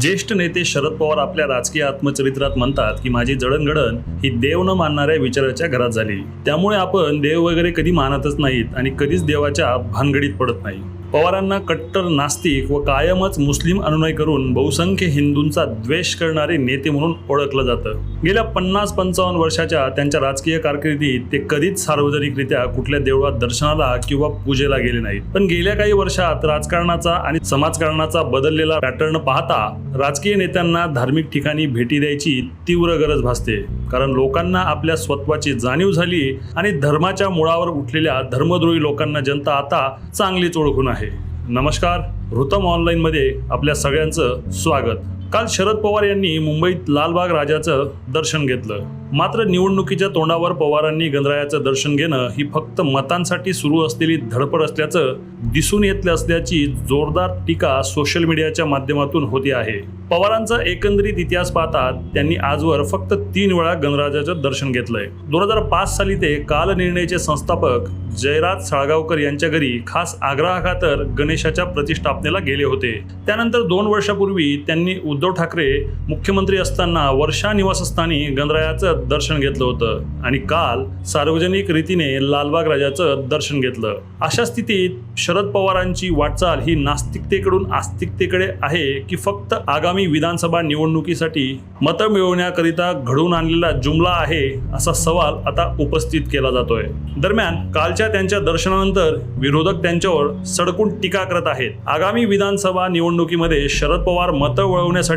ज्येष्ठ नेते शरद पवार आपल्या राजकीय आत्मचरित्रात म्हणतात की माझी जडणघडण ही देव न मानणाऱ्या विचाराच्या घरात झाली. त्यामुळे आपण देव वगैरे कधी मानतच नाहीत आणि कधीच देवाच्या भानगडीत पडत नाही. पवारांना कट्टर नास्तिक व कायमच मुस्लिम अनुनय करून बहुसंख्य हिंदूंचा द्वेष करणारे नेते म्हणून ओळखलं जातं. गेल्या पन्नास पंचावन्न वर्षाच्या त्यांच्या राजकीय कारकिर्दीत ते कधीच सार्वजनिकरित्या कुठल्या देवळात दर्शनाला किंवा पूजेला गेले नाहीत. पण गेल्या काही वर्षात राजकारणाचा आणि समाजकारणाचा बदललेला पॅटर्न पाहता राजकीय नेत्यांना धार्मिक ठिकाणी भेटी द्यायची तीव्र गरज भासते. कारण लोकांना आपल्या स्वत्वाची जाणीव झाली आणि धर्माच्या मुळावर उठलेल्या धर्मद्रोही लोकांना जनता आता चांगलीच ओळखून आहे. नमस्कार ऋतम ऑनलाईनमध्ये आपल्या सगळ्यांचं स्वागत. काल शरद पवार यांनी मुंबईत लालबाग राजाचं दर्शन घेतलं. मात्र निवडणुकीच्या तोंडावर पवारांनी गणरायाचं दर्शन घेणं ही फक्त मतांसाठी सुरू असलेली धडपड असल्याचं दिसून येत असल्याची जोरदार टीका सोशल मीडियाच्या माध्यमातून होती आहे. पवारांचा एकंदरीत इतिहास पाहता त्यांनी आजवर फक्त तीन वेळा गणराजाचं दर्शन घेतलंय. दोन हजार पाच साली ते कालनिर्णयचे संस्थापक जयराज साळगावकर यांच्या घरी खास आग्रहाखातर गणेशाच्या प्रतिष्ठापनेला गेले होते. त्यानंतर दोन वर्षापूर्वी त्यांनी उद्धव ठाकरे मुख्यमंत्री असताना वर्षा निवासस्थानी गणरायाचं दर्शन घेतलं होतं आणि काल सार्वजनिक रीतीने लालबाग राजाचं दर्शन घेतलं. अशा स्थितीत शरद पवारांची वाटचाल ही नास्तिकतेकडून आस्तिकतेकडे आहे की फक्त आगामी विधानसभा निवडणुकीसाठी मतं मिळवण्याकरिता घडवून आणलेला जुमला आहे असा सवाल आता उपस्थित केला जातोय. दरम्यान कालच्या त्यांच्या दर्शनानंतर विरोधक त्यांच्यावर सडकून टीका करत आहेत. आगामी विधानसभा निवडणुकीमध्ये शरद पवार मतं वळवण्यासाठी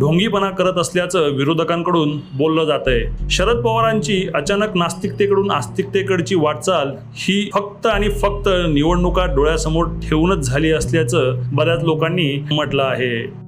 ढोंगीपणा करत असल्याचं विरोधकांकडून बोललं जात आहे शरद पवारांची अचानक नास्तिकतेकडून आस्तिकतेकडची वाटचाल ही फक्त आणि फक्त निवडणुका डोळ्यासमोर ठेवूनच झाली असल्याचं बऱ्याच लोकांनी म्हटलं आहे.